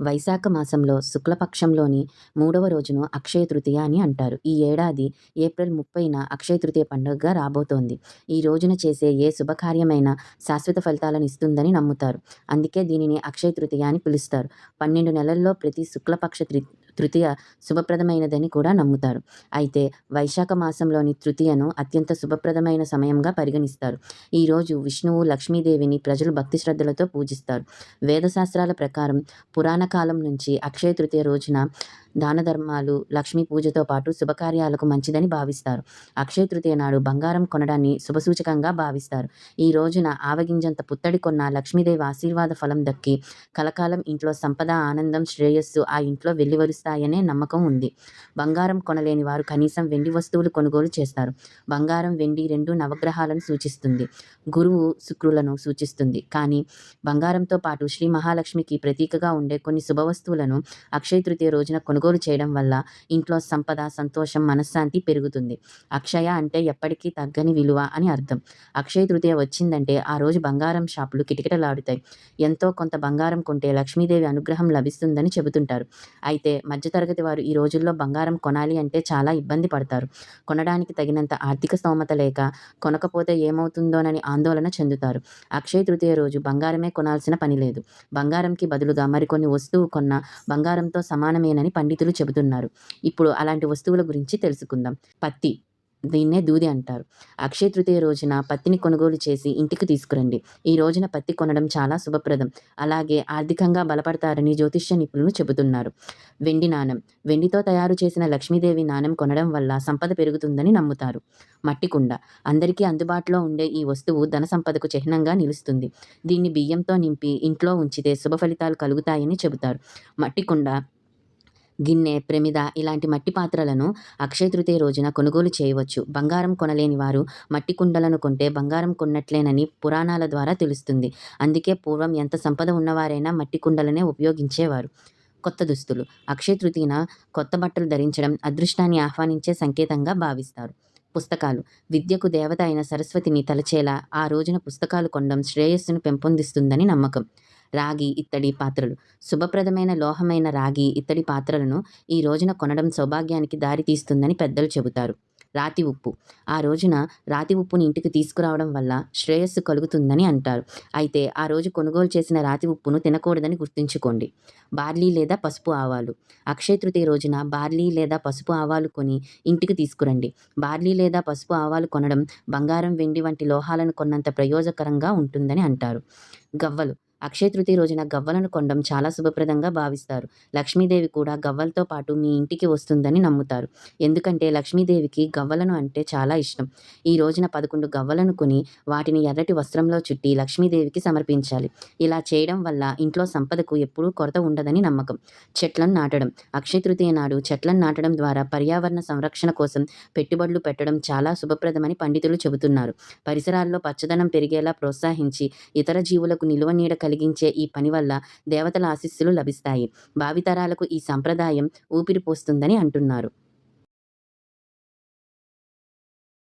వైశాఖ మాసంలో శుక్లపక్షంలోని మూడవ రోజును అక్షయ తృతీయ అని అంటారు. ఈ ఏడాది ఏప్రిల్ ముప్పైన అక్షయ తృతీయ పండుగగా రాబోతోంది. ఈ రోజున చేసే ఏ శుభకార్యమైనా శాశ్వత ఫలితాలను ఇస్తుందని నమ్ముతారు. అందుకే దీనిని అక్షయ తృతీయ అని పిలుస్తారు. పన్నెండు నెలల్లో ప్రతి శుక్లపక్ష త్రి తృతీయ శుభప్రదమైనదని కూడా నమ్ముతారు. అయితే వైశాఖ మాసంలోని తృతీయను అత్యంత శుభప్రదమైన సమయంగా పరిగణిస్తారు. ఈరోజు విష్ణువు లక్ష్మీదేవిని ప్రజలు భక్తి శ్రద్ధలతో పూజిస్తారు. వేదశాస్త్రాల ప్రకారం పురాణ కాలం నుంచి అక్షయ తృతీయ రోజున దాన ధర్మాలు లక్ష్మీ పూజతో పాటు శుభకార్యాలకు మంచిదని భావిస్తారు. అక్షయ తృతీయ నాడు బంగారం కొనడాన్ని శుభసూచకంగా భావిస్తారు. ఈ రోజున ఆవగింజంత పుత్తడి కొన్న లక్ష్మీదేవి ఆశీర్వాద ఫలం దక్కి కలకాలం ఇంట్లో సంపద ఆనందం శ్రేయస్సు ఆ ఇంట్లో వెల్లివరుస్తాయనే నమ్మకం ఉంది. బంగారం కొనలేని వారు కనీసం వెండి వస్తువులు కొనుగోలు చేస్తారు. బంగారం వెండి రెండు నవగ్రహాలను సూచిస్తుంది. గురువు శుక్రులను సూచిస్తుంది. కానీ బంగారంతో పాటు శ్రీ మహాలక్ష్మికి ప్రతీకగా ఉండే కొన్ని శుభవస్తువులను అక్షయ తృతీయ రోజున కొనుగోలు కొనుగోలు చేయడం వల్ల ఇంట్లో సంపద సంతోషం మనశ్శాంతి పెరుగుతుంది. అక్షయ అంటే ఎప్పటికీ తగ్గని విలువ అని అర్థం. అక్షయ తృతీయ వచ్చిందంటే ఆ రోజు బంగారం షాపులు కిటకిటలాడుతాయి. ఎంతో కొంత బంగారం కొంటే లక్ష్మీదేవి అనుగ్రహం లభిస్తుందని చెబుతుంటారు. అయితే మధ్యతరగతి వారు ఈ రోజుల్లో బంగారం కొనాలి అంటే చాలా ఇబ్బంది పడతారు. కొనడానికి తగినంత ఆర్థిక స్తోమత లేక కొనకపోతే ఏమవుతుందోనని ఆందోళన చెందుతారు. అక్షయ తృతీయ రోజు బంగారమే కొనాల్సిన పని లేదు. బంగారంకి బదులుగా మరికొన్ని వస్తువు కొన్న బంగారంతో సమానమేనని పండితులు చెబుతున్నారు. ఇప్పుడు అలాంటి వస్తువుల గురించి తెలుసుకుందాం. పత్తి దీన్నే దూది అంటారు. అక్షయ తృతీయ రోజున పత్తిని కొనుగోలు చేసి ఇంటికి తీసుకురండి. ఈ రోజున పత్తి కొనడం చాలా శుభప్రదం. అలాగే ఆర్థికంగా బలపడతారని జ్యోతిష్య నిపుణులు చెబుతున్నారు. వెండి నాణం వెండితో తయారు చేసిన లక్ష్మీదేవి నాణం కొనడం వల్ల సంపద పెరుగుతుందని నమ్ముతారు. మట్టి కుండ అందరికీ అందుబాటులో ఉండే ఈ వస్తువు ధన సంపదకు చిహ్నంగా నిలుస్తుంది. దీన్ని బియ్యంతో నింపి ఇంట్లో ఉంచితే శుభ ఫలితాలు కలుగుతాయని చెబుతారు. మట్టి కుండ గిన్నె ప్రమిద ఇలాంటి మట్టి పాత్రలను అక్షయ తృతీయ రోజున కొనుగోలు చేయవచ్చు. బంగారం కొనలేని వారు మట్టి కుండలను కొంటే బంగారం కొన్నట్లేనని పురాణాల ద్వారా తెలుస్తుంది. అందుకే పూర్వం ఎంత సంపద ఉన్నవారైనా మట్టి కుండలనే ఉపయోగించేవారు. కొత్త దుస్తులు. అక్షయ తృతీయన కొత్త బట్టలు ధరించడం అదృష్టాన్ని ఆహ్వానించే సంకేతంగా భావిస్తారు. పుస్తకాలు. విద్యకు దేవత అయిన సరస్వతిని తలచేలా ఆ రోజున పుస్తకాలు కొనడం శ్రేయస్సును పెంపొందిస్తుందని నమ్మకం. రాగి ఇత్తడి పాత్రలు. శుభప్రదమైన లోహమైన రాగి ఇత్తడి పాత్రలను ఈ రోజున కొనడం సౌభాగ్యానికి దారి తీస్తుందని పెద్దలు చెబుతారు. రాతి ఉప్పు. ఆ రోజున రాతి ఉప్పుని ఇంటికి తీసుకురావడం వల్ల శ్రేయస్సు కలుగుతుందని అంటారు. అయితే ఆ రోజు కొనుగోలు చేసిన రాతి ఉప్పును తినకూడదని గుర్తుంచుకోండి. బార్లీ లేదా పసుపు ఆవాలు. అక్షయ తృతీయ రోజున బార్లీ లేదా పసుపు ఆవాలు కొని ఇంటికి తీసుకురండి. బార్లీ లేదా పసుపు ఆవాలు కొనడం బంగారం వెండి వంటి లోహాలను కొన్నంత ప్రయోజకరంగా ఉంటుందని అంటారు. గవ్వలు. అక్షయ తృతీయ రోజున గవ్వలను కొండం చాలా శుభప్రదంగా భావిస్తారు. లక్ష్మీదేవి కూడా గవ్వలతో పాటు మీ ఇంటికి వస్తుందని నమ్ముతారు. ఎందుకంటే లక్ష్మీదేవికి గవ్వలను అంటే చాలా ఇష్టం. ఈ రోజున పదకొండు గవ్వలను కొని వాటిని ఎర్రటి వస్త్రంలో చుట్టి లక్ష్మీదేవికి సమర్పించాలి. ఇలా చేయడం వల్ల ఇంట్లో సంపదకు ఎప్పుడూ కొరత ఉండదని నమ్మకం. చెట్లను నాటడం. అక్షయ తృతీయ నాడు చెట్లను నాటడం ద్వారా పర్యావరణ సంరక్షణ కోసం పెట్టుబడులు పెట్టడం చాలా శుభప్రదమని పండితులు చెబుతున్నారు. పరిసరాల్లో పచ్చదనం పెరిగేలా ప్రోత్సహించి ఇతర జీవులకు నిలువ నీడ కలిగించే ఈ పని వల్ల దేవతల ఆశీస్సులు లభిస్తాయి. భావితరాలకు ఈ సంప్రదాయం ఊపిరి పోస్తుందని అంటున్నారు.